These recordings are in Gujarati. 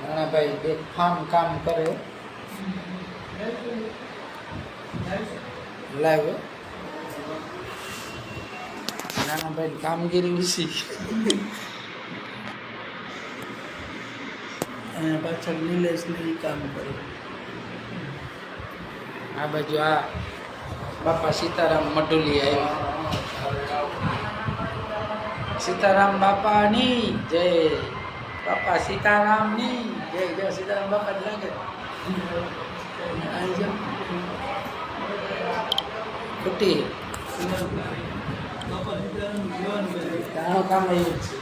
નાનાભાઈ ફાર્મ કામ કરે. લાઈવ નાનાભાઈ કામગીરી વિશે. અને પાછળ નિલેશ ને કામ કરે. આ બાજુ આ બાપા સીતારામ મઢુલી આવી સીતારામ બાપાની જય. બાપા સીતારામની જય. જય સીતારામ બાપા જ લાગે. ખોટી. કામ એવું છે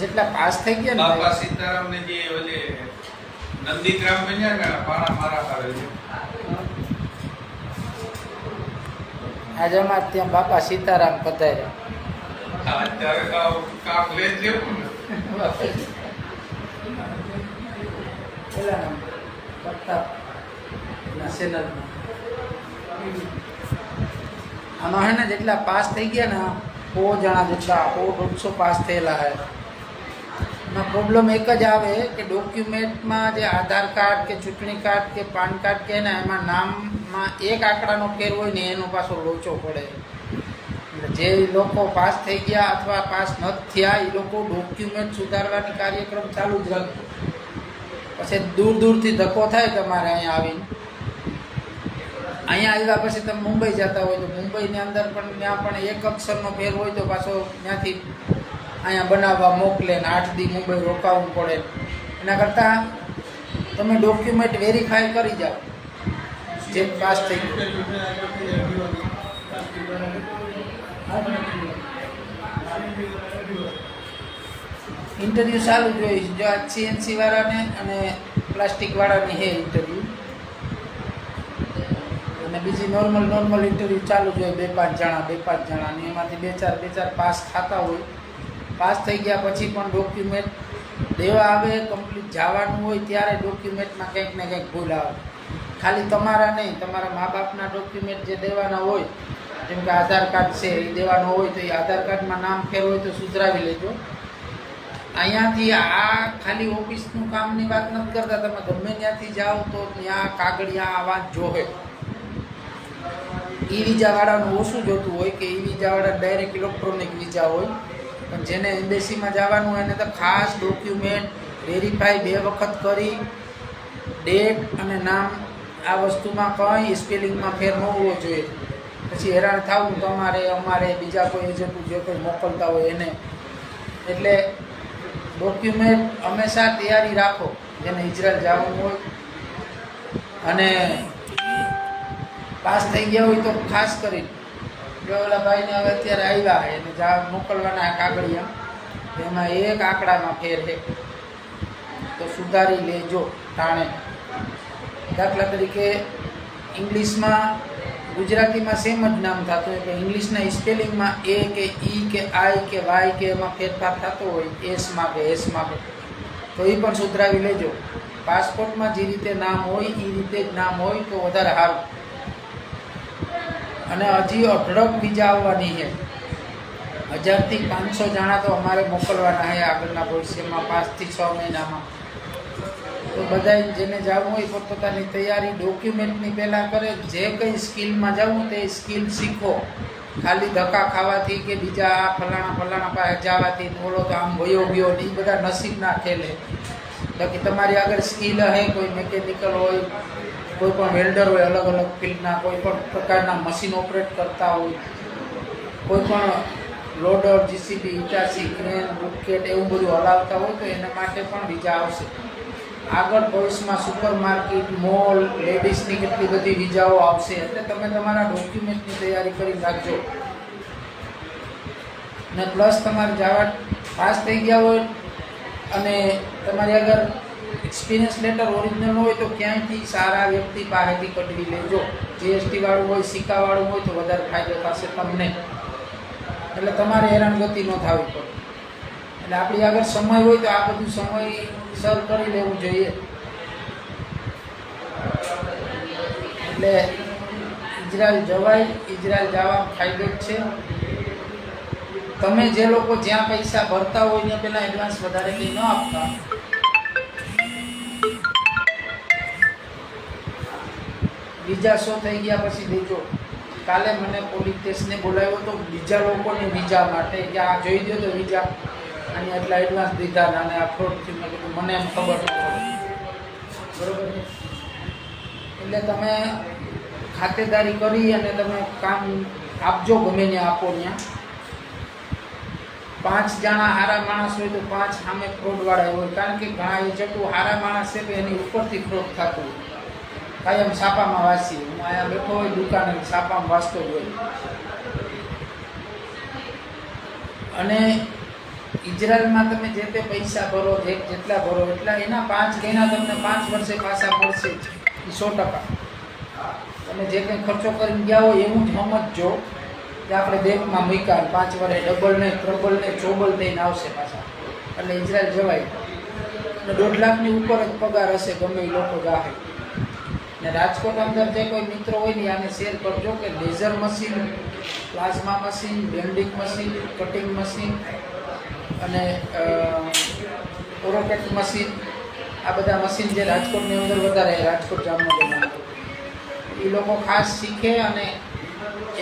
જેટલા પાસ થઈ ગયા ને બાપા સીતારામ ને જે ઓલે નંદીગ્રામ બન્યા ને પાણા મારા કરે છે આજે અમારે ત્યાં બાપા સીતારામ પધાર્યા આ અત્યારે કામ કામ લે જ લેવું ને પેલા પ્રતાપ ના ચેનલમાં આમાં હે ને જેટલા પાસ થઈ ગયા ને સો જણા જેટલા સો દોઢસો પાસ થયેલા હે એમાં પ્રોબ્લેમ એક જ આવે કે ડોક્યુમેન્ટમાં જે આધાર કાર્ડ કે ચૂંટણી કાર્ડ કે પાન કાર્ડ કે ને એમાં નામમાં એક આંકડાનો ફેર હોય ને એનો પાછો લોચો પડે. જે લોકો પાસ થઈ ગયા અથવા પાસ ન થયા, એ લોકો ડોક્યુમેન્ટ સુધારવાની કાર્યક્રમ ચાલુ જ રાખજો પછી દૂર દૂરથી ધક્કો થાય તમારે અહીંયા આવીને. અહીંયા આવ્યા પછી તમે મુંબઈ જતા હોય તો મુંબઈની અંદર પણ ત્યાં પણ એક અક્ષરનો ફેર હોય તો પાછો ત્યાંથી અહીંયા બનાવવા મોકલે ને આઠ દી મુંબઈ રોકાવવું પડે. એના કરતાં તમે ડોક્યુમેન્ટ વેરીફાઈ કરી જાઓ. જે પાસ થઈ ઇન્ટરવ્યૂ ચાલુ જ હોય. જો આ સીએનસી વાળાને અને પ્લાસ્ટિક વાળાની હે ઇન્ટરવ્યૂ અને બીજી નોર્મલ નોર્મલ ઇન્ટરવ્યૂ ચાલુ જ હોય. બે પાંચ જણા, બે પાંચ જણાની એમાંથી બે ચાર બે ચાર પાસ થતા હોય. પાસ થઈ ગયા પછી પણ ડોક્યુમેન્ટ દેવા આવે કમ્પ્લીટ જવાનું હોય ત્યારે ડોક્યુમેન્ટમાં કંઈક ને કંઈક ભૂલ આવે. ખાલી તમારા નહીં, તમારા મા બાપના ડોક્યુમેન્ટ જે દેવાના હોય, જેમ કે આધાર કાર્ડ છે, એ દેવાનો હોય તો એ આધાર કાર્ડમાં નામ ફેર હોય તો સુધરાવી લેજો. અહીંયાથી આ ખાલી ઓફિસનું કામની વાત નથી કરતા તમે, ગમે ત્યાંથી જાઓ તો ત્યાં કાગળિયા, આ વાત જોવે ઈ વિઝાવાળાનું ઓછું જોતું હોય કે ઈ વિઝાવાળા ડાયરેક્ટ ઇલેક્ટ્રોનિક વિઝા હોય. પણ જેને એમ્બેસીમાં જવાનું હોય એને તો ખાસ ડોક્યુમેન્ટ વેરીફાઈ બે વખત કરી ડેટ અને નામ આ વસ્તુમાં કંઈ સ્પેલિંગમાં ફેર ન હોવો જોઈએ. પછી હેરાન થવું તમારે અમારે બીજા કોઈ એજન્ટ જે કોઈ મોકલતા હોય એને. એટલે ડોક્યુમેન્ટ હંમેશા તૈયારી રાખો, જેને ઇઝરાયલ જવાનું હોય. અને પાસ થઈ ગયા હોય તો ખાસ કરી જો ઓલા ભાઈને હવે અત્યારે આવ્યા એને જા મોકલવાના કાગળિયા. એમાં એક આંકડામાં ફેર છે. તો સુધારી લેજો ટાણે દાખલા તરીકે ઇંગ્લિશમાં ગુજરાતીમાં સેમ જ નામ થતું હોય કે ઇંગ્લિશના સ્પેલિંગમાં એ કે ઈ કે આઈ કે વાય કે એમાં ફેરફાર થતો હોય એસમાં કે એસમાં કે તો એ પણ સુધરાવી લેજો. પાસપોર્ટમાં જે રીતે નામ હોય એ રીતે જ નામ હોય તો વધારે સારું. અને હજી અઢળક બીજા આવવાની છે. હજારથી પાંચસો જણા તો અમારે મોકલવાના છે આગળના ભવિષ્યમાં પાંચથી છ મહિનામાં. તો બધા જેને જવું હોય પોતપોતાની તૈયારી, ડોક્યુમેન્ટની પહેલાં કરે, જે કંઈ સ્કિલમાં જવું તે સ્કિલ શીખો. ખાલી ધક્કા ખાવાથી કે બીજા આ ફલાણા ફલાણા પાસે જવાથી થોડો તો આમ વયો ગયો ને એ બધા નસીબના ખેલે બાકી તમારી આગળ સ્કિલ હે, કોઈ મિકેનિકલ હોય કોઈ પણ વેલ્ડર હોય, અલગ અલગ ફિલ્ડના કોઈ પણ પ્રકારના મશીન ઓપરેટ કરતા હોય, કોઈ પણ loader JCB Hitachi crane bucket એવું બધું હલાવતા હોય તો એના માટે પણ વિઝા આવશે. આગળ ભવિષ્યમાં સુપર માર્કેટ મોલ લેડીઝની કેટલી બધી વિઝાઓ આવશે, એટલે તમે તમારા ડોક્યુમેન્ટની તૈયારી કરી રાખજો. ને પ્લસ તમારે જાવા પાસ થઈ ગયા હોય અને તમારી આગળ એક્સપિરિયન્સ લેટર ઓરિજિનલ હોય તો ક્યાંયથી સારા વ્યક્તિ પાસેથી કઢવી લેજો. જીએસટી વાળું હોય સિક્કાવાળું હોય તો વધારે ફાયદો થશે તમને. એટલે તમારે હેરાનગતિ ન થવી પડે. એટલે આપણી આગળ સમય હોય તો આ બધું સમય સર કરી લેવું જોઈએ. એટલે ઇઝરાયલ જવાય, ઇઝરાયલ જવા ફાયદો જ છે. તમે જે લોકો જ્યાં પૈસા ભરતા હોય ને પહેલાં એડવાન્સ વધારે કંઈ ન આપતા. બીજા શો થઈ ગયા પછી દેજો કાલે મને પોલીસ સ્ટેશને બોલાવ્યો તો બીજા લોકોને વિઝા માટે કે આ જોઈ દો તો વિઝા અને એટલા એડવાન્સ દીધા ને અને આ ફ્રોડ થયું મેં કીધું મને એમ ખબર નથી બરોબર એટલે તમે ખાતેદારી કરી અને તમે કામ આપજો ગમે ત્યાં આપો ત્યાં. પાંચ જણા હારા માણસ હોય તો પાંચ સામે ફ્રોડવાળા હોય. કારણ કે ઘણા એ જતું હારા માણસ છે તો એની ઉપરથી ફ્રોડ થતું હોય. કાયમ છાપામાં વાંચીએ હું અહીંયા બેઠો હોય, દુકાને છાપામાં વાંચતો જ હોય. અને ઇઝરાયલમાં તમે જે તે પૈસા ભરો, જે જેટલા ભરો, એટલા એના પાંચ ગણા તમને પાંચ વર્ષે પાછા મળશે જ. સો ટકા. તમે જે કંઈ ખર્ચો કરીને ગયા હોય, એવું જ સમજજો કે આપણે બેંકમાં મૂક્યા પાંચ વર્ષે ડબલ ને ત્રબલ ને ચોબલ થઈને આવશે પાછા. એટલે ઇઝરાયલ જવાય. અને દોઢ લાખની ઉપર જ પગાર હશે, ગમે એ લોકો જાહે. ને રાજકોટ અંદર જે કોઈ મિત્રો હોય ને આને શેર કરજો કે laser machine plasma machine bending machine cutting machine અને ઓરોકેટ મશીન આ બધા મશીન જે રાજકોટની અંદર વધારે રાજકોટ જામનગરમાં. એ લોકો ખાસ શીખે અને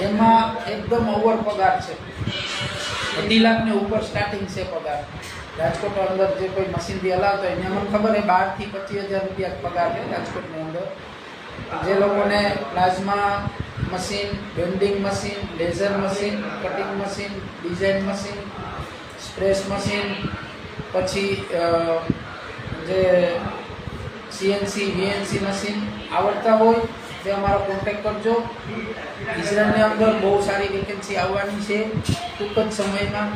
એમાં એકદમ ઓવર પગાર છે. અઢી લાખની ઉપર સ્ટાર્ટિંગ છે પગાર. રાજકોટ અંદર જે કોઈ મશીનથી હલાવતો હોય, એને મને ખબર હોય બારથી પચીસ હજાર રૂપિયા પગાર છે રાજકોટની અંદર. જે લોકોને plasma machine bending machine laser machine cutting machine design machine સ્પ્રેસ machine, પછી જે સીએનસી વીએનસી મશીન આવડતા હોય તે અમારો કોન્ટેક્ટ કરજો. ઇઝરાયલની અંદર બહુ સારી વેકેન્સી આવવાની છે. ટૂંક જ સમયમાં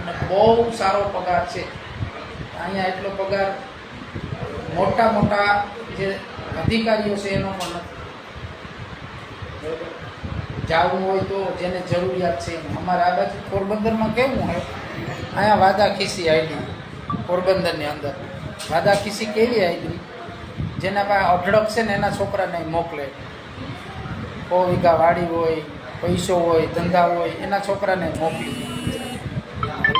અને બહુ સારો પગાર છે. અહીંયા એટલો પગાર મોટા મોટા જે અધિકારીઓ છે, એનો પણ નથી. જવું હોય તો જેને જરૂરિયાત છે અમારા આ બાજુ પોરબંદરમાં કેવું હોય? અહીંયા વાદા ખીસી આઈડી, પોરબંદરની અંદર. વાદા ખીસી કેવી આઈડી? જેના પાસે અઢળક છે ને એના છોકરાને મોકલે. કો વીઘા વાડી હોય, પૈસો હોય, ધંધા હોય, એના છોકરાને મોકલી.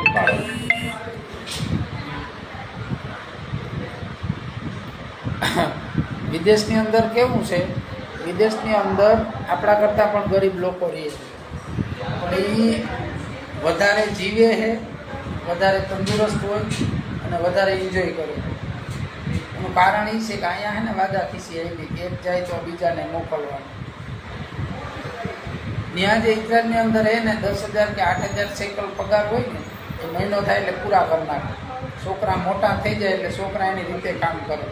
ઉપાડો. વિદેશની અંદર કેવું છે? વિદેશની અંદર આપણા કરતાં પણ ગરીબ લોકો રહે છે. પણ એ વધારે જીવે છે, વધારે તંદુરસ્ત હોય અને વધારે એન્જોય કરે. એનું કારણ એ છે કે અહીંયા છે ને વાદા ખીસી આવી એક જાય તો બીજાને મોકલવાનું. ત્યાં જે ઇઝરાયલની અંદર એ ને, દસ હજાર કે આઠ હજાર સાયકલ પગાર હોય ને એ મહિનો થાય એટલે પૂરા કરી નાખે. છોકરા મોટા થઈ જાય એટલે છોકરા એની રીતે કામ કરે.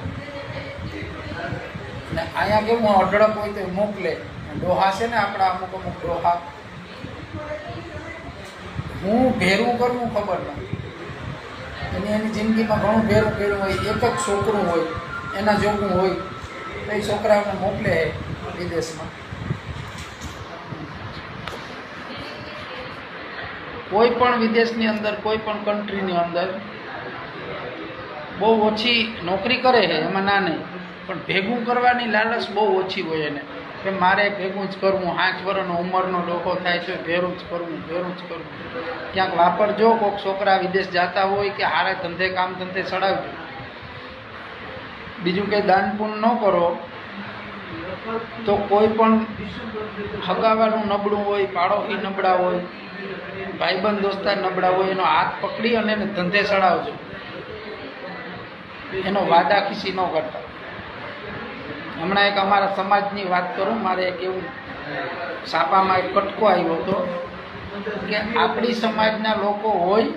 ને અહીંયા કેવું અઢળક હોય તો મોકલે. ડોહા છે ને આપણા અમુક અમુક ડોહા. હું ભેરું કરવું ખબર નથી. એની એની જિંદગીમાં ઘણું ભેરું કર્યું હોય, એક જ છોકરું હોય, એના જોગું હોય, તો એ છોકરાઓને મોકલે વિદેશમાં. કોઈ પણ વિદેશની અંદર, કોઈ પણ કન્ટ્રીની અંદર બહુ ઓછી નોકરી કરે છે, એમાં ના નહીં. પણ ભેગું કરવાની લાલચ બહુ ઓછી હોય એને. કે મારે ભેગું જ કરવું આઠ વર્ષનો ઉંમરનો લોકો થાય છે, ભેરું જ કરવું, ભેરું જ કરવું. ક્યાંક વાપરજો કોઈક છોકરા વિદેશ જતા હોય કે હારે ધંધે કામ ધંધે ચડાવજો. બીજું કંઈ દાન પૂન ન કરો, તો કોઈ પણ હગાવાનું નબળું હોય, પાડોશી નબળા હોય, ભાઈબંધ, દોસ્તાર નબળા હોય, એનો હાથ પકડી અને એને ધંધે ચડાવજો. એનો વાદા ખીસી ન કરતા. હમણાં એક અમારા સમાજની વાત કરું, મારે એક એવું છાપામાં એક કટકો આવ્યો હતો કે આપણી સમાજના લોકો હોય,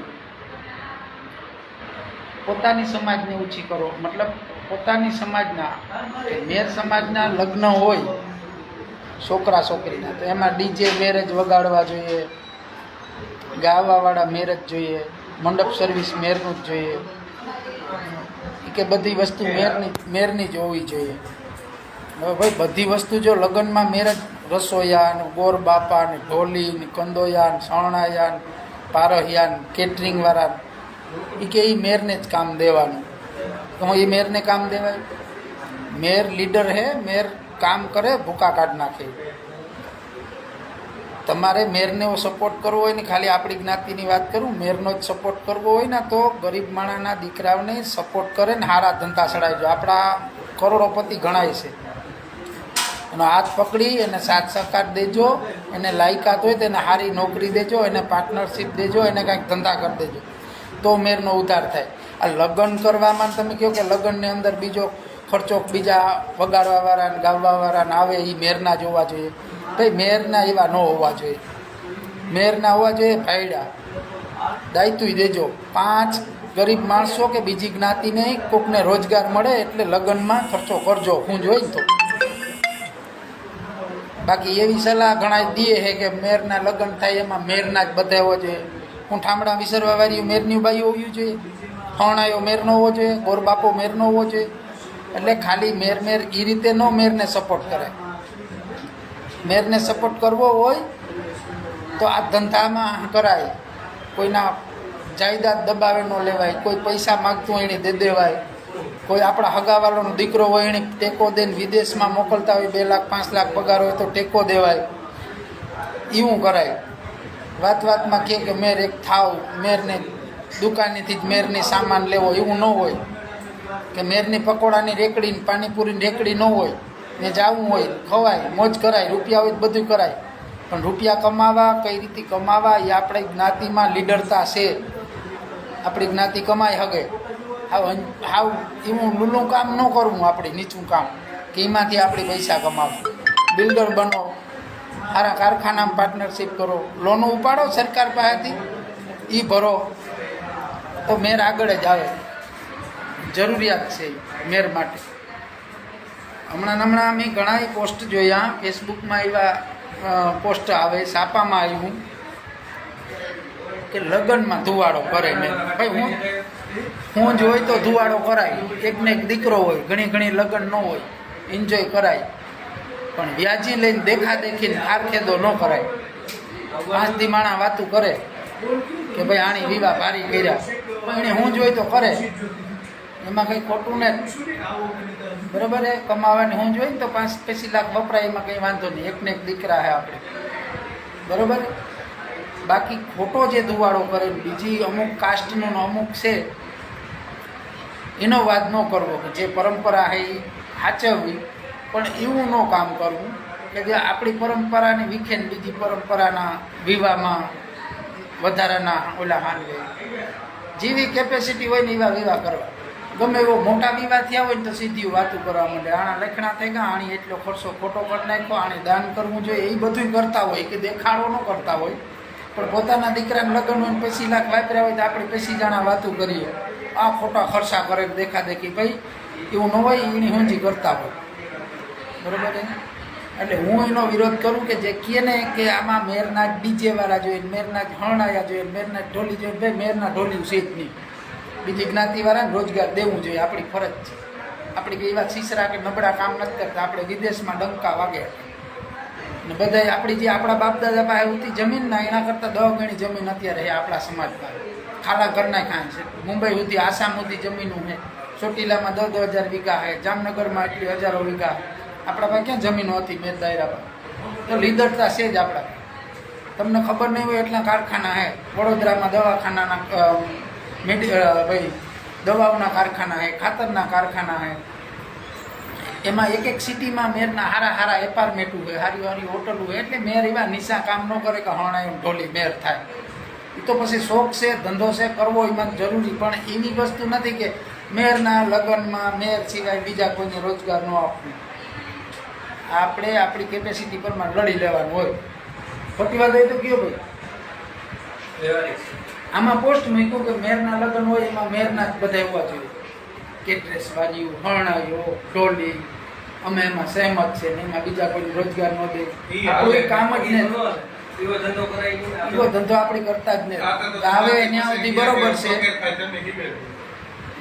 પોતાની સમાજને ઓછી કરો. મતલબ પોતાની સમાજના મેર સમાજના લગ્ન હોય છોકરા છોકરીના, તો એમાં ડીજે મેરેજ વગાડવા જોઈએ, ગાવાવાળા મેરેજ જોઈએ, મંડપ સર્વિસ મેરનું જ જોઈએ, કે બધી વસ્તુ મેરની મેરની જ હોવી જોઈએ. હવે ભાઈ, બધી વસ્તુ જો લગ્નમાં મેરેજ રસોયા ને ગોર બાપા ને ઢોલી ને કંદોયા ને શરણાયા ને પારહિયા ને કેટરિંગવાળા એ કે એ મેયરને જ કામ દેવાનું. તો એ મેરને કામ દેવાય? મેર લીડર હે, મેર કામ કરે, ભૂકા કાઢ નાખે. તમારે મેરને સપોર્ટ કરવો હોય ને, ખાલી આપણી જ્ઞાતિની વાત કરું, મેરનો જ સપોર્ટ કરવો હોય ને, તો ગરીબ માણાના દીકરાઓને સપોર્ટ કરે ને, હારા ધંધા ચડાવજો આપણા કરોડોપતિ ગણાય છે. એનો હાથ પકડી એને સાથ સહકાર દેજો. એને લાયકાત હોય તેને સારી નોકરી દેજો, એને પાર્ટનરશીપ દેજો, એને કાંઈક ધંધા કરી દેજો. તો મેરનો ઉધાર થાય. આ લગ્ન કરવામાં તમે કહો કે લગ્નની અંદર બીજો ખર્ચો બીજા વગાડવાવાળા ને ગાવાવાળા ને આવે એ મેરના જ હોવા જોઈએ. ભાઈ, મેરના એવા ન હોવા જોઈએ. મેરના હોવા જોઈએ, ભાઈડા. દાયિત્વ દેજો. પાંચ ગરીબ માણસો કે બીજી જ્ઞાતિને કોકને રોજગાર મળે એટલે લગ્નમાં ખર્ચો કરજો. હું જોઈ તો. બાકી એવી સલાહ ઘણા દે છે કે મેરના લગ્ન થાય, એમાં મેરના જ બધાવો જોઈએ. હું ઠામડા વિસરવા વાળી મેરની બાઈ હોવી જોઈએ, ફણાયો મેરનો હોવો જોઈએ ગોરબાપો મેરનો હોવો જોઈએ. એટલે ખાલી મેર મેર એ રીતે ન મેરને સપોર્ટ કરે. મેરને સપોર્ટ કરવો હોય તો આ ધંધામાં કરાય. કોઈના જાયદાદ દબાવે ન લેવાય, કોઈ પૈસા માગતું એને દે દેવાય. કોઈ આપણા હગાવાળાનો દીકરો હોય એને ટેકો દઈને વિદેશમાં મોકલતા હોય, બે લાખ, પાંચ લાખ પગાર હોય તો ટેકો દેવાય. એવું કરાય. વાત વાતમાં કહે કે મેર એક થાવ, મેરને દુકાનેથી જ મેરની સામાન લેવો, એવું ન હોય. કે મેરની પકોડાની રેકડીને પાણીપુરીની રેકડી ન હોય. ને જવું હોય, ખવાય, મોજ કરાય, રૂપિયા હોય બધું કરાય. પણ રૂપિયા કમાવા, કઈ રીતે કમાવા એ આપણી જ્ઞાતિમાં લીડરતા છે. આપણી જ્ઞાતિ કમાઈ હગે. હાવ હાવ એવું લૂલું કામ ન કરવું આપણે નીચું કામ, કે એમાંથી આપણે પૈસા કમાવું. બિલ્ડર બનો, સારા કારખાનામાં પાર્ટનરશિપ કરો લોનો ઉપાડો સરકાર પાસેથી એ ભરો, તો મેર આગળ જ આવે. જરૂરિયાત છે મેર માટે. હમણાં હમણાં અમે ઘણા પોસ્ટ જોયા ફેસબુકમાં એવા પોસ્ટ આવે છાપામાં આવ્યું, કે લગ્નમાં ધુવાડો કરે મેં. ભાઈ હું હું હોય તો ધુવાડો કરાય. એકને એક દીકરો હોય, ઘણી ઘણી લગ્ન ન હોય એન્જોય કરાય. પણ વ્યાજી લઈને દેખા દેખીને આરખેદો ન કરાય. પાંચ દી માણા વાતું કરે કે ભાઈ આણી વિવાહ ભારી કર્યા. એને હું જોઈ તો કરે. એમાં કંઈ ખોટું ને બરાબર એ? કમાવાની હું જોઈ ને તો પાંચ પચીસ લાખ વપરાય, એમાં કંઈ વાંધો નહીં. એકને એક દીકરા હે આપણે. બરાબર? બાકી ખોટો જે દુવાડો કરે બીજી અમુક કાસ્ટનો અમુક છે. એનો વાત ન કરવો કે જે પરંપરા છે એ સાચવવી પણ એવું ન કામ કરવું કે જે આપણી પરંપરાની વિખેન બીજી પરંપરાના વિવાહમાં વધારાના ઓલા હાનવે જેવી કેપેસિટી હોય ને એવા વિવાહ કરવા. ગમે એવો મોટા વિવાહ થયા હોય ને તો સીધી વાતું કરવા માંડે. આણા લખણા થઈ ગયા આણી એટલો ખર્ચો ખોટો કરી નાખ્યો આણે દાન કરવું જોઈએ, એ બધું કરતા હોય, કે દેખાડો ન કરતા હોય. પણ પોતાના દીકરાને લગ્ન હોય પૈસી લાખ વાપર્યા હોય તો આપણે પૈસી જાણા વાતું કરીએ. આ ખોટા ખર્ચા કરે દેખા દેખી ભાઈ, એવું ન હોય એની હુંજી કરતા હોય. બરોબર એટલે હું એનો વિરોધ કરું કે જે કહે ને કે આમાં મેરના ડીજેવાળા ડીજે વાળા જોઈએ મેરના હણાયા જોઈએ મેરના ઢોલી જોઈએ ભાઈ, મેરના ઢોલી છે નહીં. બીજી જ્ઞાતિવાળાને રોજગાર દેવું જોઈએ, આપણી ફરજ છે. આપણી એવા શીસરા કે નબળા કામ નથી કરતા, આપણે વિદેશમાં ડંકા વાગે. ને બધાય આપણી જે આપણા બાપ દાદા પાસે હતી જમીન ના, એના કરતાં દહ ગણી જમીન અત્યારે આપણા સમાજમાં. ખાડા ઘરના ખાય છે. મુંબઈ સુધી, આસામ સુધી જમીનું છે. ચોટીલામાં દસ દસ હજાર વીઘા છે. જામનગરમાં એટલી હજારો વીઘા આપણા પાસે ક્યાં જમીનો હતી મેં દાયરા પર? તો લીધડતા છે જ આપણા. તમને ખબર નહીં હોય એટલા કારખાના છે. વડોદરામાં દવાખાનાના મેડિ ભાઈ, દવાઓના કારખાના છે, ખાતરના કારખાના છે. એમાં એક એક સિટીમાં મેરના હારા હારા એપાર્ટમેન્ટો હોય હારી હારી હોટલો હોય એટલે મેર એવા નિશા કામ ન કરે કે હણા એમ ઢોલી મેર થાય. એ તો પછી શોખ છે ધંધો છે કરવો એમાં જરૂરી. પણ એવી વસ્તુ નથી કે મેરના લગ્નમાં મેર સિવાય બીજા કોઈને રોજગાર ન આપવું. આપણે આપણી કેપેસિટી પરમાં લડી લેવાનું હોય. ખોટી વાત તો કયો ભાઈ? આમાં પોસ્ટ મૂક્યું કે મેરના લગ્ન હોય એમાં મેરના જ બધા હોવા જોઈએ. કેટરેસ વાજ્યું હણાયો ઢોલી અમે એમાં સહેમત છે ને એમાં બીજા કોઈ રોજગાર ન દે. આપણું કામ જ ને એવો ધંધો કરાય એવો ધંધો આપણે કરતા જ નહીં. દાવે ત્યાં સુધી બરોબર છે.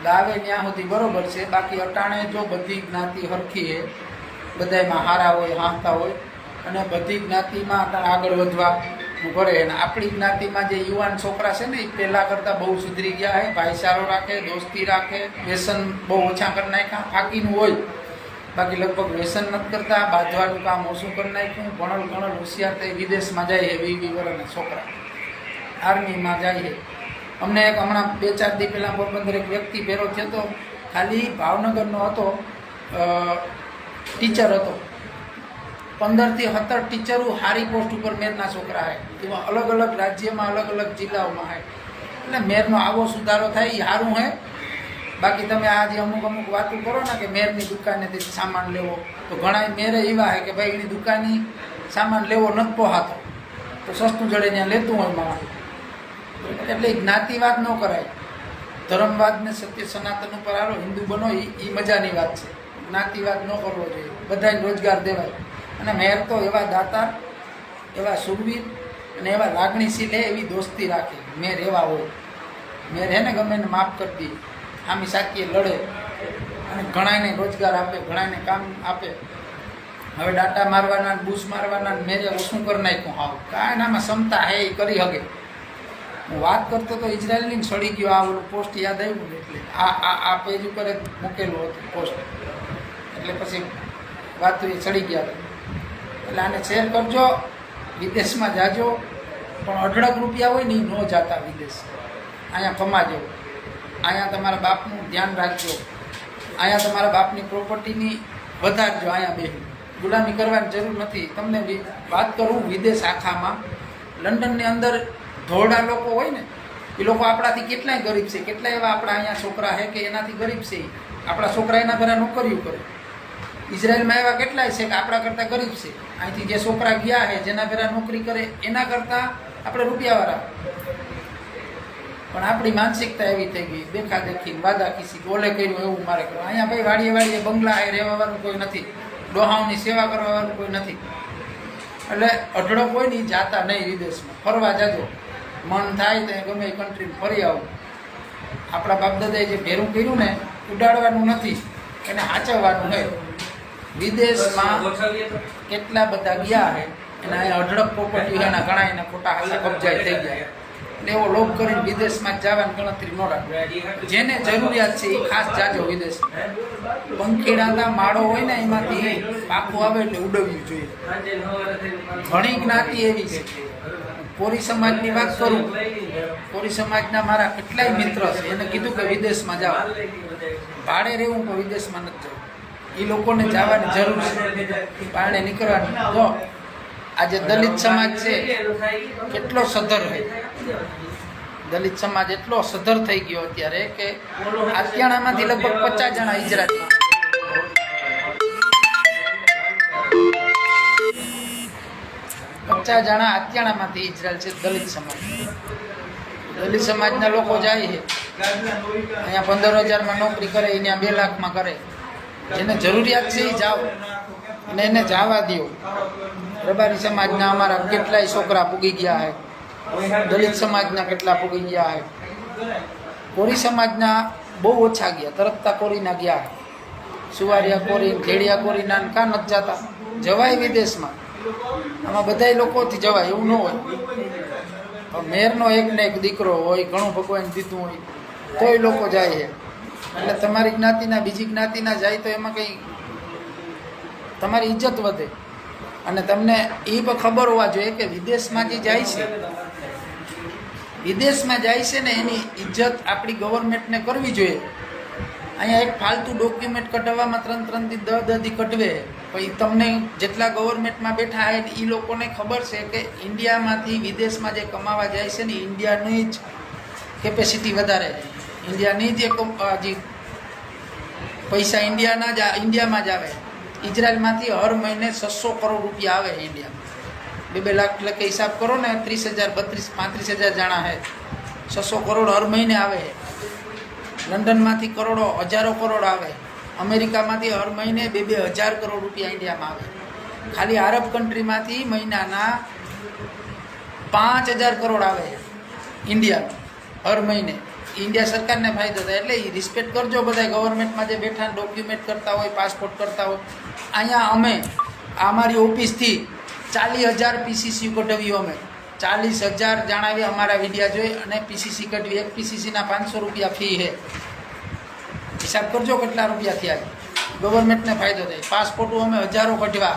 દાવે ત્યાં સુધી બરોબર છે. બાકી અટાણે જો બધી જ્ઞાતિ હરખી છે. બધામાં હારા હોય હાંતા હોય. અને બધી જ્ઞાતિમાં અટાણે આગળ વધવા ભરે. અને આપણી જ્ઞાતિમાં જે યુવાન છોકરા છે ને એ પહેલાં કરતાં બહુ સુધરી ગયા છે. ભાઈચારો રાખે દોસ્તી રાખે વ્યસન બહુ ઓછા કરી નાખ્યા. ફાકીનું હોય. બાકી લગભગ વ્યસન નથી કરતા, બાંધવાનું કામ ઓછું કરી નાખ્યું ભણલ ગણલ હોશિયાર થઈ વિદેશમાં જાય એવી વી વી છોકરા. આર્મીમાં જાય અમને એક હમણાં બે ચાર દી પહેલાં પોરબંદર એક વ્યક્તિ ભેરો થયો હતો. ખાલી ભાવનગરનો હતો ટીચર હતો. પંદરથી સત્તર ટીચરો હારી પોસ્ટ ઉપર મેરના છોકરા હે એમાં અલગ અલગ રાજ્યમાં, અલગ અલગ જિલ્લાઓમાં છે. એટલે મેરનો આવો સુધારો થાય એ સારું છે. બાકી તમે આજે અમુક અમુક વાતો કરો ને કે મેરની દુકાનેથી સામાન લેવો, તો ઘણા મેરે એવા હે કે ભાઈ એની દુકાનની સામાન લેવો નથી પોહાતો. તો સસ્તું જડે ત્યાં લેતું હોય માણસ. એટલે જ્ઞાતિવાદ ન કરાય. ધર્મવાદને સત્ય સનાતન ઉપર આવો હિન્દુ બનો એ મજાની વાત છે. જ્ઞાતિવાદ ન કરવો જોઈએ. બધાને રોજગાર દેવાય. અને મેર તો એવા દાતા, એવા સુરવીર અને એવા લાગણીશીલ એવી દોસ્તી રાખે. મેર એવા હોય. મેર એને ગમે એને માફ કરી દે. આમી સાકીએ લડે. અને ઘણાને રોજગાર આપે ઘણાને કામ આપે. હવે ડાટા મારવાના બુશ મારવાના, ને મેરે ઓછું કરી નાખ્યું? હાવ કાંઈ નામાં ક્ષમતા હે એ કરી શકે હું વાત કરતો તો ઇઝરાયલની સડી ગયો આ ઓલું પોસ્ટ યાદ આવ્યું એટલે. આ આ આ પેજ ઉપર જ મૂકેલું હતું પોસ્ટ એટલે પછી વાત એ સડી ગયા એટલે આને શેર કરજો, વિદેશમાં જાજો. પણ અઢળક રૂપિયા હોય ને એ ન જાતા વિદેશ. અહીંયા કમાજો અહીંયા તમારા બાપનું ધ્યાન રાખજો. અહીંયા તમારા બાપની પ્રોપર્ટીની વધારજો અહીંયા બેહી ગુલામી કરવાની જરૂર નથી. તમને વાત કરું વિદેશ આખામાં. લંડનની અંદર ધોરડા લોકો હોય ને, એ લોકો આપણાથી કેટલાય ગરીબ છે. કેટલા એવા આપણા અહીંયા છોકરા છે કે એનાથી ગરીબ છે. આપણા છોકરા એના ભેરા નોકરીઓ કરે. ઇઝરાયલમાં એવા કેટલાય છે કે આપણા કરતાં ગરીબ છે. અહીંથી જે છોકરા ગયા છે જેના ભેરા નોકરી કરે, એના કરતાં આપણે રૂપિયાવાળા. પણ આપણી માનસિકતા એવી થઈ ગઈ, દેખા દેખી, વાદા કિસી ઓલે કર્યું એવું મારે કરવું અહીંયા ભાઈ વાડીએ વાડીએ બંગલા એ રહેવાવાળું કોઈ નથી, ડોહાઓની સેવા કરવાવાળું કોઈ નથી. એટલે અઢળો નહીં જાતા નહીં વિદેશમાં. ફરવા જાજો. મન થાય તો ગમે એ કન્ટ્રીમાં ફરી આવું. આપણા બાપદાદાએ જે ભેરું કર્યું ને, ઉડાડવાનું નથી, એને સાચવવાનું છે. વિદેશમાં કેટલા બધા ગયા છે, એના અહીંયા અઢળક પ્રોપર્ટી એના ઘણા એના ખોટા હાસા કબજાય થઈ ગયા. એટલે એવો લોભ કરીને વિદેશમાં જવાની ગણતરી ન રાખવી. જેને જરૂરિયાત છે એ ખાસ જાજો વિદેશ પંખીડાના માળો હોય ને એમાંથી પાકું આવે એટલે ઉડવવું જોઈએ. ઘણી જ્ઞાતિ એવી છે. કોરી સમાજની વાત કરું, કોરી સમાજના મારા કેટલાય મિત્ર છે, એને કીધું કે વિદેશમાં જાઓ. ભાડે રહેવું પણ વિદેશમાં નથી જવું. એ લોકોને જવાની જરૂર છે. ભાડે નીકળવાની. જો આજે દલિત સમાજ છે, કેટલો સધર હોય દલિત સમાજ એટલો સધર થઈ ગયો અત્યારે કે આત્યાણામાંથી લગભગ પચાસ જણા ઇજરાતમાં પચાસ જણા આત્યાણામાંથી ઇઝરાયલ છે દલિત સમાજ. દલિત સમાજના લોકો જાય છે. અહીંયા પંદર હજારમાં નોકરી કરે, એને બે લાખમાં કરે. જેને જરૂરિયાત છે એ જાઓ. અને એને જવા દો રબારી સમાજના અમારા કેટલાય છોકરા પૂગી ગયા છે દલિત સમાજના કેટલા પૂગી ગયા છે કોરી સમાજના બહુ ઓછા ગયા, તરતતા કોરીના ગયા સુવારિયા કોરી, ઘેડિયા કોરીના ને કાં નથી જતા. જવાય વિદેશમાં. આમાં બધાય લોકોથી જવાય, એવું ન હોય. મેરનો એક ને એક દીકરો હોય, ઘણું ભગવાન દીધું હોય, તોય લોકો જાય છે એટલે તમારી જ્ઞાતિના, બીજી જ્ઞાતિના જાય તો એમાં કંઈ તમારી ઇજ્જત વધે. અને તમને એ પણ ખબર હોવા જોઈએ કે વિદેશમાં જે જાય છે, વિદેશમાં જાય છે ને એની ઇજ્જત આપણી ગવર્મેન્ટને કરવી જોઈએ. અહીંયા એક ફાલતુ ડોક્યુમેન્ટ કઢાવવામાં ત્રણ ત્રણથી દહ દહથી કટવે પછી તમને જેટલા ગવર્મેન્ટમાં બેઠા હોય એ લોકોને ખબર છે કે ઇન્ડિયામાંથી વિદેશમાં જે કમાવા જાય છે ને ઇન્ડિયાની જ કેપેસિટી વધારે. ઇન્ડિયાની જ પૈસા ઇન્ડિયાના જ ઇન્ડિયામાં જ આવે. ઇઝરાયલમાંથી હર મહિને છસો કરોડ રૂપિયા આવે ઇન્ડિયામાં. બે બે લાખ એટલે કે હિસાબ કરો ને ત્રીસ હજાર, બત્રીસ, પાંત્રીસ હજાર જણા હે. છસો કરોડ હર મહિને આવે. લંડનમાંથી કરોડો, હજારો કરોડ આવે. અમેરિકામાંથી હર મહિને બે બે હજાર કરોડ રૂપિયા ઇન્ડિયામાં આવે. ખાલી આરબ કન્ટ્રીમાંથી મહિનાના પાંચ હજાર કરોડ આવે ઇન્ડિયા હર મહિને. ઇન્ડિયા સરકારને ફાયદો થાય એટલે એ રિસ્પેક્ટ કરજો બધા ગવર્મેન્ટમાં જે બેઠા ડોક્યુમેન્ટ કરતા હોય પાસપોર્ટ કરતા હોય. અહીંયા અમે, અમારી ઓફિસથી ચાલીસ હજાર પીસીસી કઢાવ્યું અમે. ચાલીસ હજાર જણાવી અમારા વિડીયા જોઈ અને પીસીસી કઢવી. એક પીસીસીના પાંચસો રૂપિયા ફી છે. હિસાબ કરજો કેટલા રૂપિયા થયા ગવર્મેન્ટને ફાયદો થાય. પાસપોર્ટો અમે હજારો કઢવા.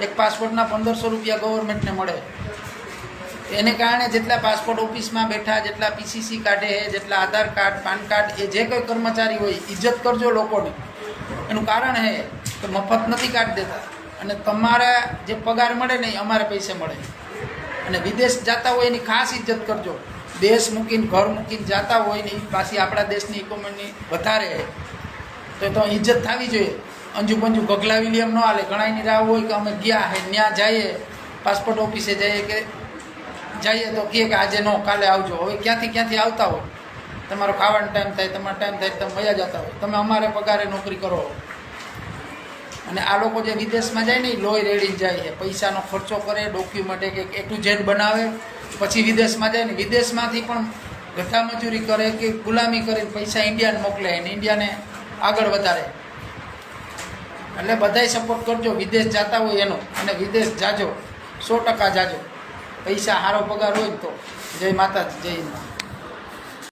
એક પાસપોર્ટના પંદરસો રૂપિયા ગવર્મેન્ટને મળે. એને કારણે જેટલા પાસપોર્ટ ઓફિસમાં બેઠા, જેટલા પીસીસી કાઢે, જેટલા આધાર કાર્ડ, પાન કાર્ડ, એ જે કોઈ કર્મચારી હોય ઇજ્જત કરજો લોકોની. એનું કારણ છે કે મફત નથી કાઢી દેતા. અને તમારા જે પગાર મળે ને એ અમારે પૈસે મળે. અને વિદેશ જતા હોય એની ખાસ ઇજ્જત કરજો. દેશ મૂકીને, ઘર મૂકીને જતા હોય ને એ પાછી આપણા દેશની ઇકોનોમી વધારે તો તો ઇજ્જત થવી જોઈએ. અંજુ પંજુ ગગલાવી એમ ન હાલે. ઘણાની રાહ હોય કે અમે ગયા હે ત્યાં જઈએ, પાસપોર્ટ ઓફિસે જઈએ કે જઈએ તો કહે કે આજે નો, કાલે આવજો. હવે ક્યાંથી ક્યાંથી આવતા હોય? તમારો ખાવાનો ટાઈમ થાય, તમારો ટાઈમ થાય, તમે વયા જતા હોય. તમે અમારે પગારે નોકરી કરો. અને આ લોકો જે વિદેશમાં જાય ને, એ લોહી રેડી જાય છે. પૈસાનો ખર્ચો કરે ડોક્યુમેન્ટ એક એ ટુ ઝેડ બનાવે, પછી વિદેશમાં જાય ને, વિદેશમાંથી પણ ગઠા મજૂરી કરે કે ગુલામી કરીને પૈસા ઇન્ડિયાને મોકલે અને ઇન્ડિયાને આગળ વધારે. એટલે બધાય સપોર્ટ કરજો. વિદેશ જતા હોય એનો. અને વિદેશ જાજો. સો ટકા જાજો. પૈસા સારો પગાર હોય તો. જય માતાજી જય